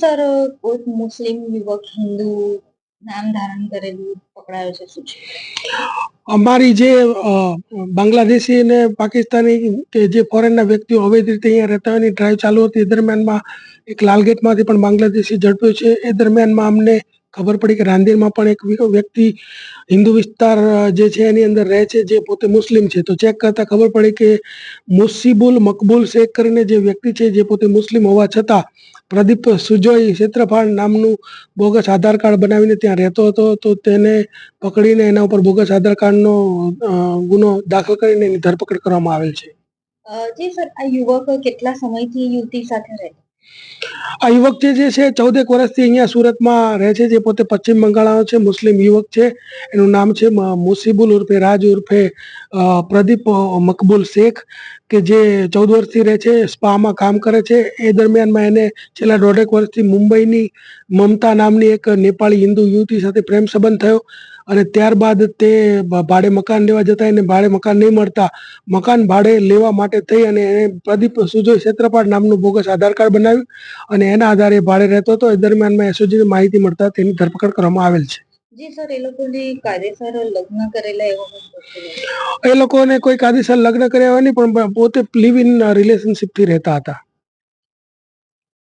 Sir કોઈક મુસ્લિમ યુવક, હિન્દુ નામ ધારણ કરેલું પકડાયો છે, શું છે? અમારી જે બાંગ્લાદેશી અને પાકિસ્તાની કે જે ફોરેનના વ્યક્તિઓ અવૈધ રીતે અહીંયા રહેતા હોય ડ્રાઈવ ચાલુ હતી. એ દરમિયાનમાં એક લાલગેટમાંથી પણ બાંગ્લાદેશી ઝડપ્યો છે. એ દરમિયાનમાં અમને ખબર પડી કે રાંદેરમાં પણ એક વ્યક્તિ હિન્દુ વિસ્તાર જે છે એની અંદર રહે છે, જે પોતે મુસ્લિમ છે. તો ચેક કરતા ખબર પડી કે મુસીબુલ મકબૂલ શેખ કરીને જે વ્યક્તિ છે, જે પોતે મુસ્લિમ હોવા છતાં પ્રદીપ સુજોઈ ક્ષેત્રફાળ નામનું બોગસ આધાર કાર્ડ બનાવીને ત્યાં રહેતો હતો, તો તેને પકડીને એના ઉપર બોગસ આધાર કાર્ડનો ગુનો દાખલ કરીને એની ધરપકડ કરવામાં આવેલ છે. જી સર, આ યુવક કેટલા સમયથી યુવતી સાથે રહે આ યુવક જે જે છે, ચૌદેક વર્ષથી અહીંયા સુરતમાં રહે છે, જે પોતે પશ્ચિમ બંગાળનો છે, મુસ્લિમ યુવક છે. એનું નામ છે મુસીબુલ ઉર્ફે, રાજ ઉર્ફે પ્રદીપ મકબુલ શેખ, કે જે ચૌદ વર્ષથી રહે છે, સ્પામાં કામ કરે છે. એ દરમિયાનમાં એને છેલ્લા દોઢેક વર્ષથી મુંબઈની મમતા નામની એક નેપાળી હિન્દુ યુવતી સાથે પ્રેમ સંબંધ થયો. અને ત્યારબાદ તે ભાડે મકાન લેવા જતા એને ભાડે મકાન નહીં મળતા. મકાન ભાડે લેવા માટે થઈ અને એને પ્રદીપ સુજોય ક્ષેત્રપાળ નામનું બોગસ આધાર કાર્ડ બનાવ્યું અને એના આધારે ભાડે રહેતો હતો. એ દરમિયાનમાં એસઓજીને માહિતી મળતા તેની ધરપકડ કરવામાં આવેલ છે. સર એ લોકોને કાયદેસર લગ્ન કરેલા કોઈ એ લોકોને કોઈ કાયદેસર લગ્ન કર્યા હોય નહીં પણ પોતે લિવ ઇન રિલેશનશિપથી રહેતા હતા.